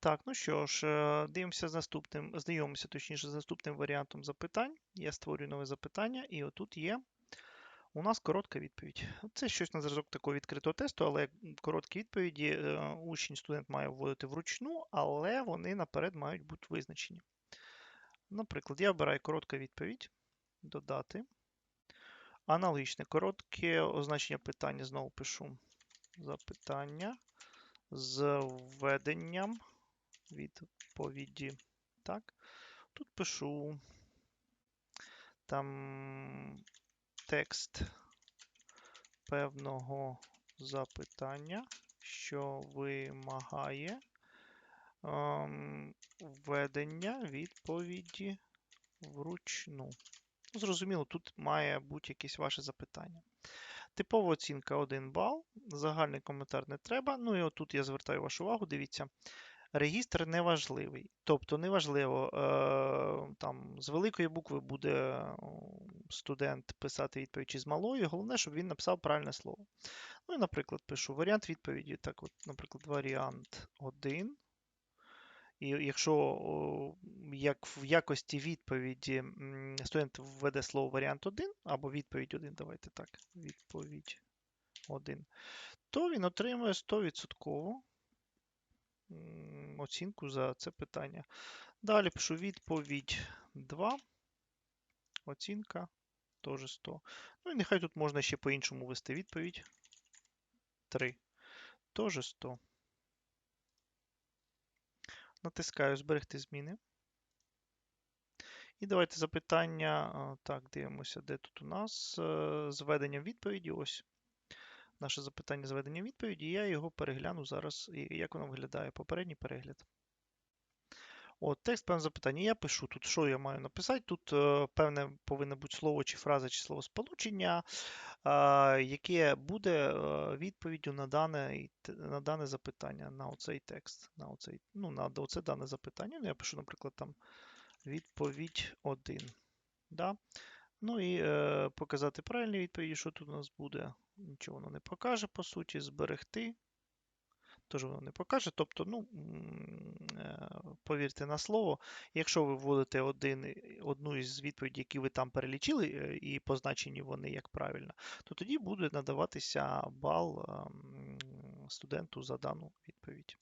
Так, ну що ж, е, дивимося з наступним, знайомимося точніше з наступним варіантом запитань. Я створюю нове запитання, і отут є у нас коротка відповідь. Це щось на зразок такого відкритого тесту, але короткі відповіді е, учень, студент має вводити вручну, але вони наперед мають бути визначені. Наприклад, я обираю коротка відповідь, додати. Аналогічне коротке означення питання знову пишу запитання з введенням відповіді. Так. Тут пишу там текст певного запитання, що вимагає ем, введення відповіді вручну. Ну, Зрозуміло, тут має бути якесь ваше запитання. Типова оцінка 1 бал, загальний коментар не треба. Ну і отут я звертаю вашу увагу, дивіться. Регістр неважливий. Тобто неважливо, е, там з великої букви буде студент писати відповідь чи з малої. Головне, щоб він написав правильне слово. Ну і, наприклад, пишу варіант відповіді. Так, от, наприклад, варіант 1. І якщо як в якості відповіді студент введе слово варіант 1 або відповідь 1, давайте так, відповідь 1, то він отримує 100% оцінку за це питання. Далі пишу відповідь 2. Оцінка теж 100. Ну і нехай тут можна ще по-іншому ввести відповідь. 3. Теж 100. Натискаю Зберегти зміни. І давайте запитання. Так, дивимося, де тут у нас е, зведення відповіді. Ось наше запитання зведення відповіді. Я його перегляну зараз, як воно виглядає. Попередній перегляд. От, Текст певне запитання. Я пишу тут, що я маю написати. Тут е, певне повинно бути слово чи фраза, чи словосполучення, е, яке буде е, відповіддю на дане на дане запитання, на оцей текст, на оцей, ну, на оце дане запитання. Ну, Я пишу, наприклад, там відповідь 1. Да? Ну і е, показати правильні відповіді, що тут у нас буде. Нічого воно не покаже, по суті, зберегти. Тож воно не покаже. Тобто, ну, е, повірте на слово, якщо ви вводите один, одну із відповідей, які ви там перелічили, е, і позначені вони як правильно, то тоді буде надаватися бал ем, студенту за дану відповідь.